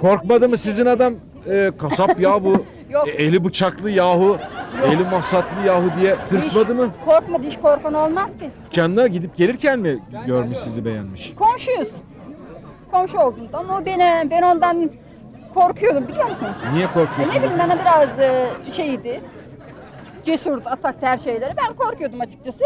Korkmadı mı sizin adam? Ee, kasap ya bu. Yok. E, eli bıçaklı yahu. Eli masatlı yahu diye tırsmadı mı? Korkma diş korkun olmaz ki. Kendine gidip gelirken mi görmüş sizi beğenmiş? Komşuyuz. Komşu olduğundan o beni, ben ondan korkuyordum biliyor musun? Niye E ne korkuyorsunuz? bileyim bana biraz e, şeydi. Cesurdu, atakta her şeyleri. Ben korkuyordum açıkçası.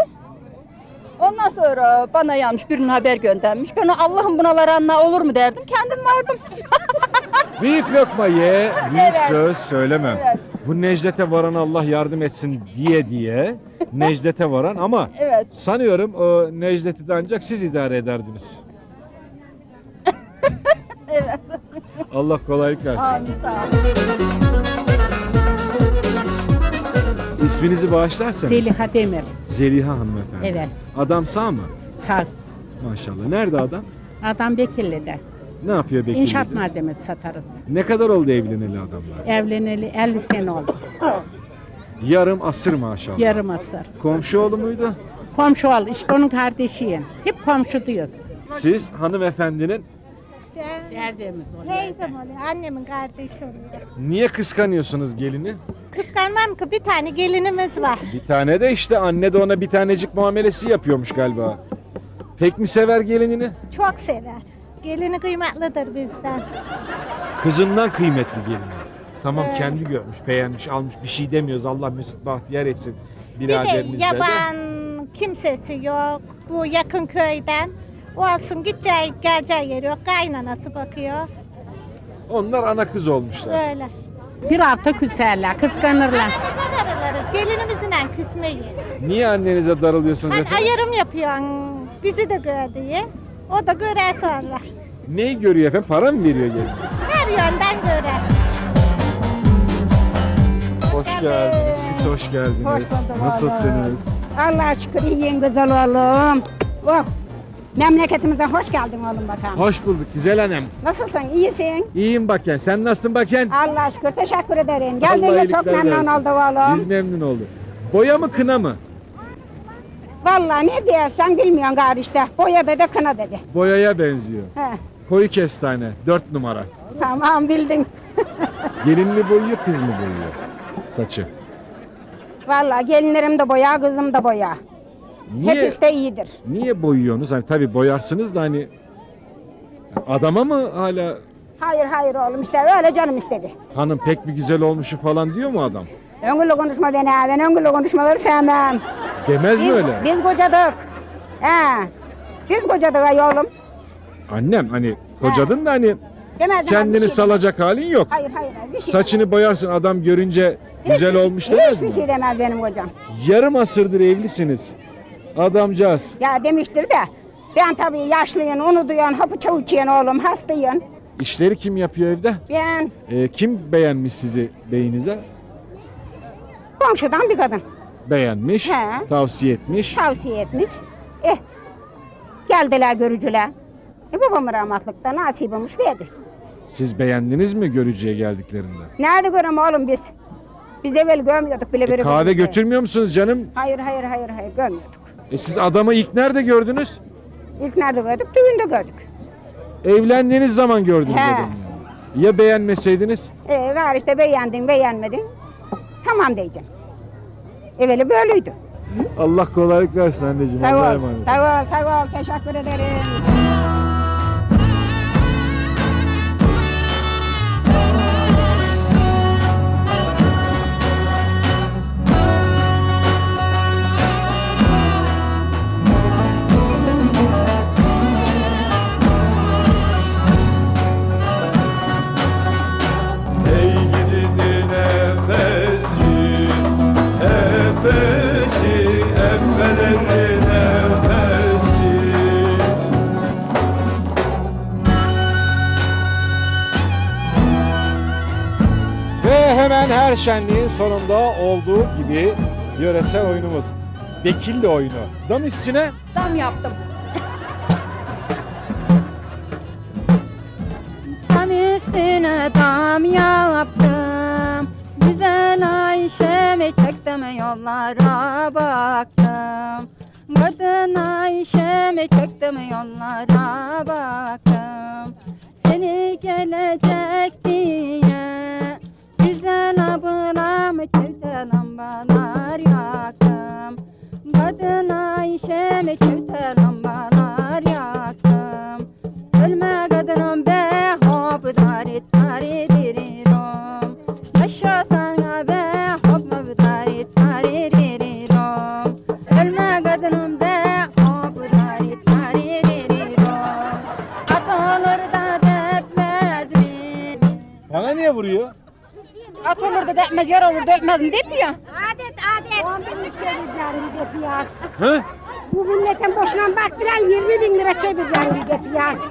Ondan sonra bana yanlış birinin haber göndermiş. Ben Allah'ım buna varanla olur mu derdim. Kendim vardım. Büyük lokma ye, büyük Evet. söz söylemem. Evet. Bu Necdet'e varan Allah yardım etsin diye diye Necdet'e varan ama Evet. sanıyorum o Necdet'i de ancak siz idare ederdiniz. Evet. Allah kolaylık versin. Amin sağ olun. İsminizi bağışlarsanız. Zeliha Demir. Zeliha hanımefendi. Evet. Adam sağ mı? Sağ. Maşallah. Nerede adam? Adam Bekirli'de. Ne yapıyor Bekirli'de? İnşaat malzemesi satarız. Ne kadar oldu evleneli adamlar? Evleneli 50 sene oldu. Yarım asır maşallah. Yarım asır. Komşu oğlu muydu? Komşu ol. işte onun kardeşiyim. Hep komşu diyoruz. Siz hanımefendinin Teyzemiz oluyor. Teyzem oluyor, annemin kardeşi oluyor. niye kıskanıyorsunuz gelini? Kıskanmam ki bir tane gelinimiz var. Bir tane de işte anne de ona bir tanecik muamelesi yapıyormuş galiba. Pek mi sever gelinini? Çok sever. Gelini kıymetlidir bizden. Kızından kıymetli gelini. Tamam kendi görmüş, beğenmiş, almış bir şey demiyoruz. Allah mesut bahtiyar etsin Bir de biraderimizle de. yaban kimsesi yok. Bu yakın köyden. Olsun gideceği geleceği yeri yok. Kaynanası bakıyor. Onlar ana kız olmuşlar. Böyle. Bir hafta küserler, kıskanırlar. Aramıza darılırız. Gelinimizle küsmeyiz. Niye annenize darılıyorsunuz Hani efendim? ayarım yapıyorsun. Bizi de gör diye. O da görer sonra. Neyi görüyor efendim? Para mı veriyor gelin? Her yönden görer. Hoş geldiniz. Siz hoş geldiniz. Hoş bulduk Nasılsınız? Allah'a şükür iyiyim güzel oğlum. Oh. Memleketimize hoş geldin oğlum bakalım. Hoş bulduk güzel annem. Nasılsın? İyisin? İyiyim Baken. Sen nasılsın Baken? Allah'a şükür teşekkür ederim. Allah Geldiğinde çok iyilikler memnun versin. olduk oğlum. Biz memnun olduk. Boya mı kına mı? Vallahi ne diyersen bilmiyorsun gari işte. Boya dedi kına dedi. Boyaya benziyor. He. Koyu kestane. Dört numara. Tamam bildin. Gelin mi boyuyor kız mı boyuyor? Saçı. Vallahi gelinlerim de boya kızım da boya. Niye, Hepsi de iyidir. niye boyuyorsunuz? Hani tabii boyarsınız da hani adama mı hala Hayır hayır oğlum işte öyle canım istedi. hanım pek bir güzel olmuşu falan diyor mu adam? Öngülü konuşma beni. Ben öngülü konuşmaları sevmem. Demez mi Biz, öyle? biz kocadık. He. Biz kocadık ay oğlum. Annem hani kocadın da hani Demezdim kendini bir şey salacak halin yok. Hayır hayır hayır, bir şey Saçını boyarsın adam görünce güzel Hiçbir şey- olmuş demez Hiçbir mi? şey demez benim kocam. Yarım asırdır evlisiniz. Adamcağız. Ya demiştir de ben tabii yaşlıyım, onu duyan, hapı çavuçuyan oğlum, hastayım. İşleri kim yapıyor evde? Ben Ee, kim beğenmiş sizi beyinize? komşudan bir kadın Beğenmiş, He. tavsiye etmiş. tavsiye etmiş. Eh geldiler görücüler. E babam rahmatlıkta nasip olmuş verdi. Siz beğendiniz mi görücüye geldiklerinde? Nerede görem oğlum biz? Biz evvel görmüyorduk bile E, kahve götürmüyor musunuz canım? Hayır hayır hayır hayır görmüyorduk. E siz adamı ilk nerede gördünüz? İlk nerede gördük? Düğünde gördük. Evlendiğiniz zaman gördünüz He. adamı. Ya beğenmeseydiniz? E var işte beğendin beğenmedin. Tamam diyeceğim. Evveli böyleydi. Allah kolaylık versin anneciğim. Sağ Allah'a ol, emanet. sağ ol, sağ ol. Teşekkür ederim. Şenliğin sonunda olduğu gibi yöresel oyunumuz. Bekilli oyunu. Dam üstüne Tam yaptım. Tam üstüne tam yaptım. Güzel Ayşe'mi çektim yollara baktım. Kadın Ayşe'mi çektim yollara baktım. Yeni gelecek diye çifte lambalar yaktım. Kadın Ayşe'mi çifte lambalar yaktım. Ölme kadınım be hop dari tari dirirom Yaşa sana be hop dari tari dirirom Ölme kadınım be hop dari tari dirirom At da depmez mi? Sana niye vuruyor? At olur da depmez, yar olur da öpmez mi depiyor? Adet adet. 10 bin çevireceğim yapıyor. Hı? Bu milletin boşuna baktıran 20 bin lira çevireceğim yapıyor.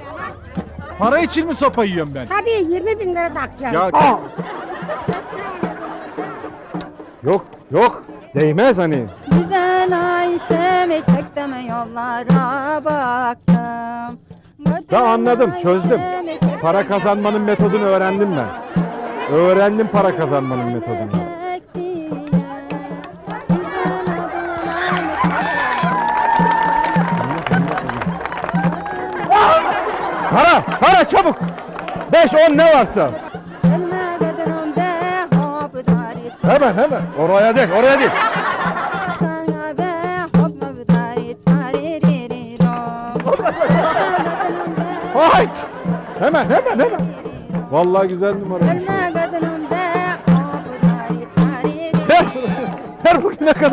Para için mi sopa yiyorum ben? Tabii 20 bin lira takacağım. Ya Yok yok değmez hani. Güzel Ayşe'mi çektim yollara baktım. Ya anladım çözdüm. Para kazanmanın metodunu öğrendim ben. Öğrendim para kazanmanın metodunu. Para para çabuk. 5 10 ne varsa. Hemen hemen. Oraya değil oraya değil. Hayt. Hemen hemen hemen. Vallahi güzel numara. Ni na ni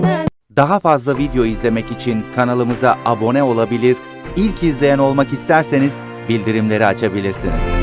na Daha fazla video izlemek için kanalımıza abone olabilir, ilk izleyen olmak isterseniz bildirimleri açabilirsiniz.